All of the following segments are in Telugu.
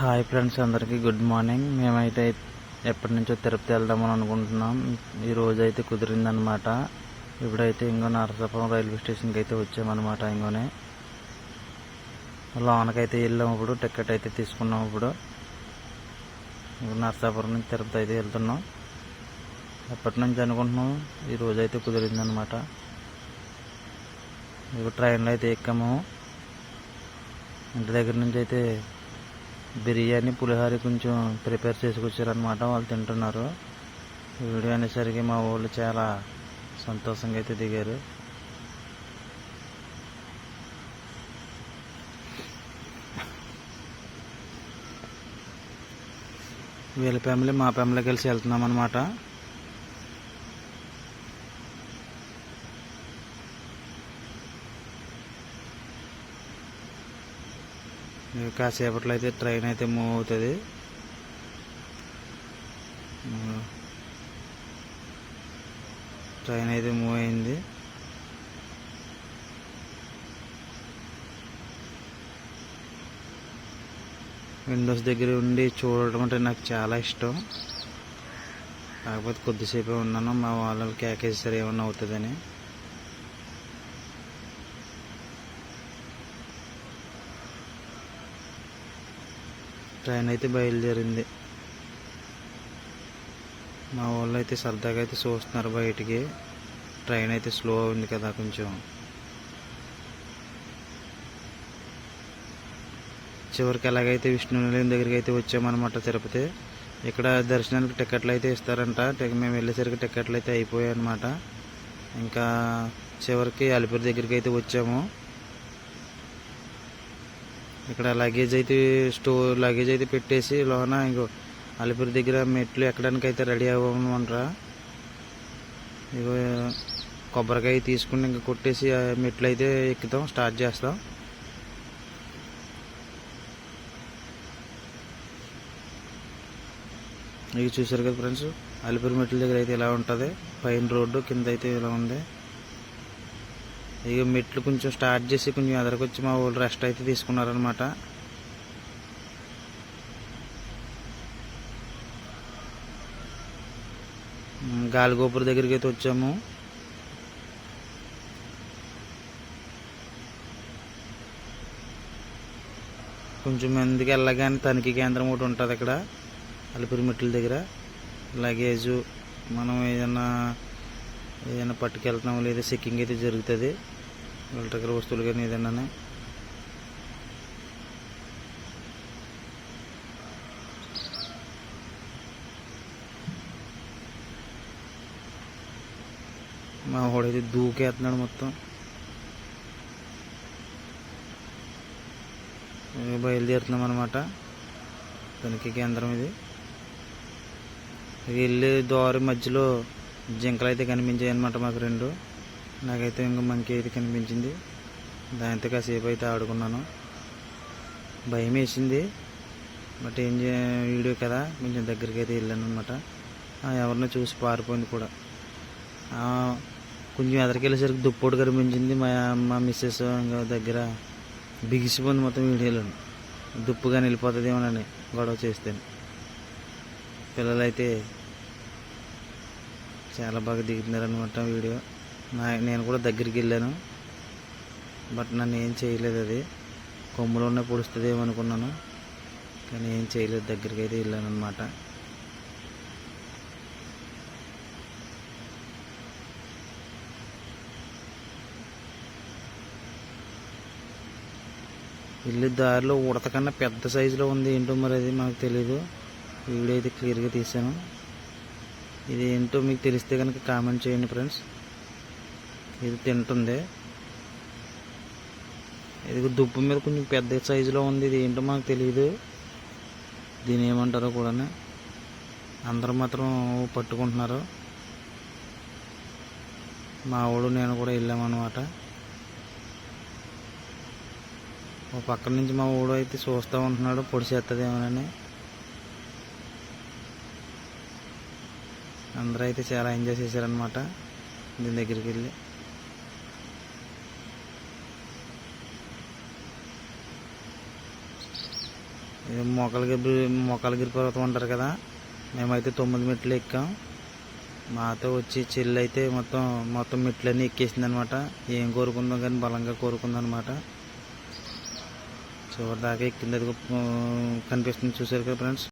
హాయ్ ఫ్రెండ్స్ అందరికీ గుడ్ మార్నింగ్. మేమైతే ఎప్పటి నుంచో తిరుపతి వెళ్దామని అనుకుంటున్నాం. ఈ రోజు అయితే కుదిరిందనమాట ఇప్పుడైతే ఇంకో నరసాపురం రైల్వే స్టేషన్కి అయితే వచ్చామన్నమాట ఇంకోనే. లోనకైతే వెళ్ళాము ఇప్పుడు టికెట్ అయితే తీసుకున్నాం ఇప్పుడు. ఇప్పుడు నరసాపురం నుంచి తిరుపతి అయితే వెళ్తున్నాం. ఎప్పటి నుంచి అనుకుంటున్నాం? ఈ రోజు అయితే కుదిరిందనమాట ఇప్పుడు ట్రైన్లో అయితే ఎక్కాము. ఇంటి దగ్గర నుంచి అయితే బిర్యానీ పులిహోర కొంచెం ప్రిపేర్ చేసుకొచ్చారనమాట వాళ్ళు తింటున్నారు. వీడియో అనేసరికి మా వాళ్ళు చాలా సంతోషంగా అయితే దిగారు. వీళ్ళ ఫ్యామిలీ మా ఫ్యామిలీ కలిసి వెళ్తున్నాం అనమాట కాసేపట్లో అయితే ట్రైన్ అయితే మూవ్ అవుతుంది. ట్రైన్ అయితే మూవ్ అయింది. విండోస్ దగ్గర ఉండి చూడటం అంటే నాకు చాలా ఇష్టం. కాకపోతే కొద్దిసేపే ఉన్నాను మా వాళ్ళు కేకేసారు ఏమన్నా అవుతుందని. ట్రైన్ అయితే బయలుదేరింది. మా వాళ్ళు అయితే సరదాగా అయితే చూస్తున్నారు బయటికి. ట్రైన్ అయితే స్లో ఉంది కదా కొంచెం. చివరికి ఎలాగైతే విష్ణు నిలయం దగ్గరికి అయితే వచ్చామన్నమాట తిరుపతి. ఇక్కడ దర్శనానికి టికెట్లు అయితే ఇస్తారంట మేము వెళ్ళేసరికి టికెట్లు అయితే అయిపోయాయి అనమాట ఇంకా చివరికి అలిపిరి దగ్గరికి అయితే వచ్చాము. ఇక్కడ లగేజ్ అయితే స్టోర్ లగేజ్ అయితే పెట్టేసి లోన ఇంకో అలిపిరి దగ్గర మెట్లు ఎక్కడానికి అయితే రెడీ అవ్వమంటారా ఇగో కొబ్బరికాయ తీసుకుని ఇంకా కొట్టేసి మెట్లు అయితే ఎక్కుతాం స్టార్ట్ చేస్తాం. ఇవి చూసారు కదా ఫ్రెండ్స్ అలిపిరి మెట్ల దగ్గర అయితే ఇలా ఉంటుంది? పైన రోడ్డు కింద అయితే ఇలా ఉంది? ఇక మెట్లు కొంచెం స్టార్ట్ చేసి కొంచెం ఎదరకొచ్చి మా వాళ్ళు రెస్ట్ అయితే తీసుకున్నారనమాట గాలిగోపుర దగ్గరికి అయితే వచ్చాము. కొంచెం ముందుకు వెళ్ళగానే తనిఖీ కేంద్రం ఒకటి ఉంటుంది అక్కడ అలిపిరి మెట్ల దగ్గర. లగేజు మనం ఏదైనా ఏదైనా పట్టుకెళ్తున్నాం లేదా చెక్కింగ్ అయితే జరుగుతుంది. ఎలక్ట్రికల్ వస్తువులు కానీ ఏదైనా మా వాడైతే దూకేస్తున్నాడు మొత్తం. బయలుదేరుతున్నాం అనమాట తనిఖీ కేంద్రం ఇది. వెళ్ళే దారి మధ్యలో జింకలు అయితే కనిపించాయి అనమాట మాకు రెండు. నాకైతే ఇంకా మంకీ అయితే కనిపించింది. దాంతో కాసేపు అయితే ఆడుకున్నాను. భయం వేసింది. బట్ ఏం చే వీడియో కదా కొంచెం దగ్గరికి అయితే వెళ్ళాను అనమాట ఎవరినో చూసి పారిపోయింది కూడా. కొంచెం కొంచెం ఎదరికెళ్ళేసరికి దుప్పోడు కనిపించింది. మా మా మిస్సెస్ ఇంకా దగ్గర బిగిసిపోయింది మొత్తం వీడియోలో. దుప్పుగా వెళ్ళిపోతుందేమోనని గొడవ చేస్తే పిల్లలైతే చాలా బాగా దిగుతున్నారనమాట వీడియో. నా నేను కూడా దగ్గరికి వెళ్ళాను. బట్ నన్ను ఏం చేయలేదు అది. కొమ్ములోనే పొడుస్తుందేమో అనుకున్నాను. కానీ ఏం చేయలేదు దగ్గరికి అయితే వెళ్ళాను అనమాట వెళ్ళి దారిలో ఉడత కన్నా పెద్ద సైజులో ఉంది ఏంటో మరి అది మనకు తెలియదు వీడియో అయితే క్లియర్గా తీసాను ఇది ఏంటో మీకు తెలిస్తే కనుక కామెంట్ చేయండి ఫ్రెండ్స్. ఇది తింటుంది. ఇది దుప్పు మీద కొంచెం పెద్ద సైజులో ఉంది. ఇది ఏంటో మనకు తెలియదు దీని ఏమంటారో కూడా అందరూ మాత్రం పట్టుకుంటున్నారు. మా వాడు నేను కూడా వెళ్ళామన్నమాట. ఓ పక్క నుంచి మా ఊడు అయితే చూస్తూ ఉంటున్నాడు. పొడిచేస్తుందేమోనని అందరూ అయితే చాలా ఎంజాయ్ చేశారనమాట దీని దగ్గరికి వెళ్ళి ఇది మొక్కలగిరి మొక్కలగిరి పర్వతం అంటారు కదా మేమైతే తొమ్మిది మెట్లు ఎక్కాం. మాతో వచ్చి చెల్లి అయితే మొత్తం మొత్తం మెట్లన్నీ ఎక్కేసింది అనమాట ఏం కోరుకుందాం కానీ బలంగా కోరుకుందనమాట చివరిదాకా ఎక్కింది అది కనిపిస్తుంది చూసారు కదా ఫ్రెండ్స్?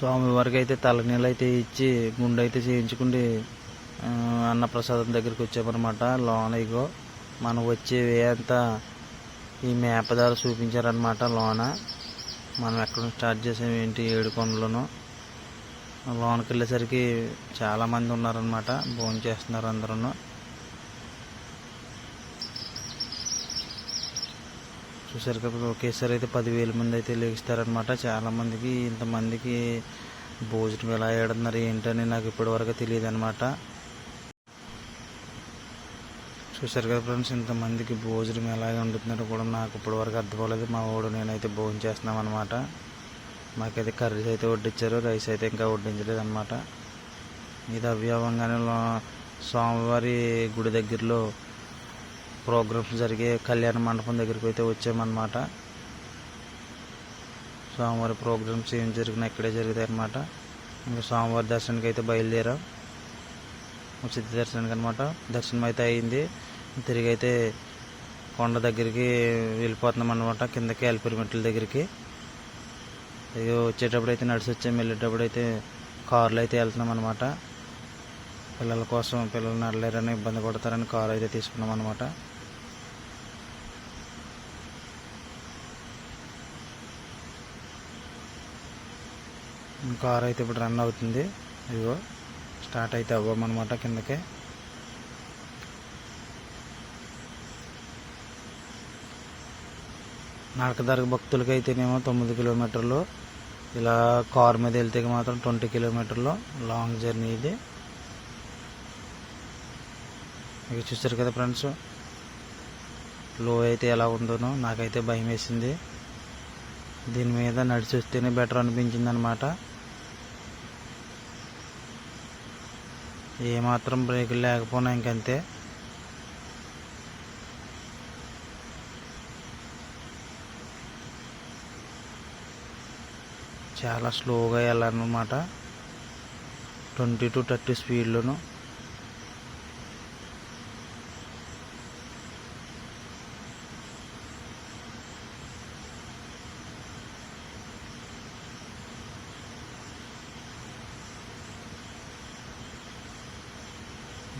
స్వామివారికి అయితే తలనీళ్ళు అయితే ఇచ్చి గుండె అయితే చేయించుకుండి అన్నప్రసాదం దగ్గరికి వచ్చామన్నమాట. లోన ఇగో మనం వచ్చే వే అంతా ఈ మేప ద్వారా చూపించారనమాట లోన. మనం ఎక్కడ నుంచి స్టార్ట్ చేసాం ఏంటి ఏడు కొండలను. లోనకి వెళ్ళేసరికి చాలామంది ఉన్నారనమాట భోజనం చేస్తున్నారు అందరూ చూసారు కదా ఒకేసారి అయితే పదివేల మంది అయితే లెగిస్తారనమాట చాలామందికి ఇంతమందికి భోజనం ఎలా ఏడున్నారు ఏంటని నాకు ఇప్పటివరకు తెలియదు అనమాట చూసారు కదా ఫ్రెండ్స్ ఇంతమందికి భోజనం ఎలా వండుతున్నారో కూడా నాకు ఇప్పటివరకు అర్థమవలేదు మా వాడు నేనైతే భోజనం చేస్తున్నాం అనమాట మాకైతే కర్రీస్ అయితే వడ్డించారు రైస్ అయితే ఇంకా వడ్డించలేదు అనమాట ఇది అవ్యవంగానే స్వామివారి గుడి దగ్గరలో ప్రోగ్రామ్స్ జరిగే కళ్యాణ మండపం దగ్గరికి అయితే వచ్చామన్నమాట. స్వామివారి ప్రోగ్రామ్స్ ఏం జరిగినా ఇక్కడే జరుగుతాయి అన్నమాట ఇంకా స్వామివారి దర్శనానికి అయితే బయలుదేరాం. ఉచిత దర్శనానికి అనమాట దర్శనం అయితే అయింది. తిరిగి అయితే కొండ దగ్గరికి వెళ్ళిపోతున్నాం అనమాట కిందకి అలిపిరి మెట్ల దగ్గరికి. అయ్యో వచ్చేటప్పుడు అయితే నడిచి వచ్చాము వెళ్ళేటప్పుడు అయితే కార్లో అయితే వెళ్తున్నాం అనమాట పిల్లల కోసం పిల్లలు నడలేరని ఇబ్బంది పడతారని కారు అయితే తీసుకున్నాం అనమాట కార్ అయితే ఇప్పుడు రన్ అవుతుంది. ఇదిగో స్టార్ట్ అయితే అవ్వమన్నమాట కిందకే. నడకదారి భక్తులకి అయితేనేమో తొమ్మిది కిలోమీటర్లు. ఇలా కార్ మీద వెళ్తే మాత్రం ట్వంటీ కిలోమీటర్లు లాంగ్ జర్నీ ఇది. మీకు చూసారు కదా ఫ్రెండ్స్లో అయితే ఎలా ఉందోనో నాకైతే భయం వేసింది దీని మీద నడిచి వస్తేనే బెటర్ అనిపించింది అనమాట ఏమాత్రం బ్రేకులు లేకపోయినా ఇంకంతే. చాలా స్లోగా వెళ్ళాలన్నమాట. ట్వంటీ టు థర్టీ స్పీడ్లోను.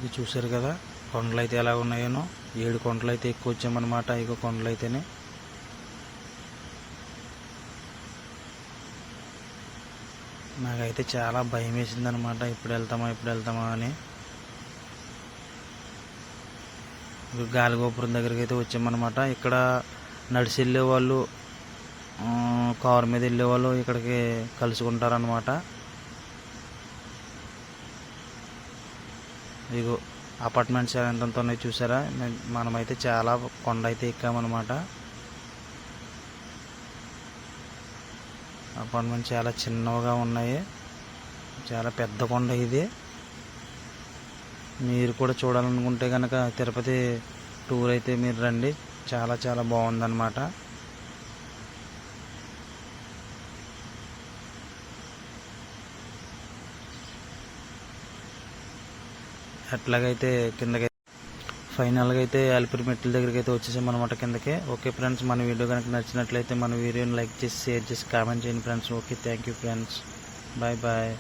ఇది చూసారు కదా? కొండలు అయితే ఎలా ఉన్నాయోనో? ఏడు కొండలు అయితే ఎక్కువ వచ్చామన్నమాట ఇక కొండలు అయితేనే నాకైతే చాలా భయం వేసిందనమాట ఇప్పుడు వెళ్తామా ఇప్పుడు వెళ్తామా అని. గాలి గాలిగోపురం దగ్గరికి అయితే వచ్చామన్నమాట. ఇక్కడ నడిచి వెళ్ళే వాళ్ళు కారు మీద వెళ్ళే వాళ్ళు ఇక్కడికి కలుసుకుంటారనమాట ఇగో అపార్ట్మెంట్స్ ఎంత ఉన్నాయి చూసారా మనమైతే చాలా కొండ అయితే ఎక్కామన్నమాట. అపార్ట్మెంట్ చాలా చిన్నవిగా ఉన్నాయి. చాలా పెద్ద కొండ ఇది. మీరు కూడా చూడాలనుకుంటే కనుక తిరుపతి టూర్ అయితే మీరు రండి. చాలా చాలా బాగుందన్నమాట. అట్లాగైతే కిందకి ఫైనల్గా అయితే అలిపిరి మెట్ల దగ్గరికి అయితే వచ్చేసాం అనమాట కిందకి. ఓకే ఫ్రెండ్స్ మన వీడియో కనుక నచ్చినట్లయితే మన వీడియోని లైక్ చేసి షేర్ చేసి కామెంట్ చేయండి friends. Okay thank you friends. Bye bye.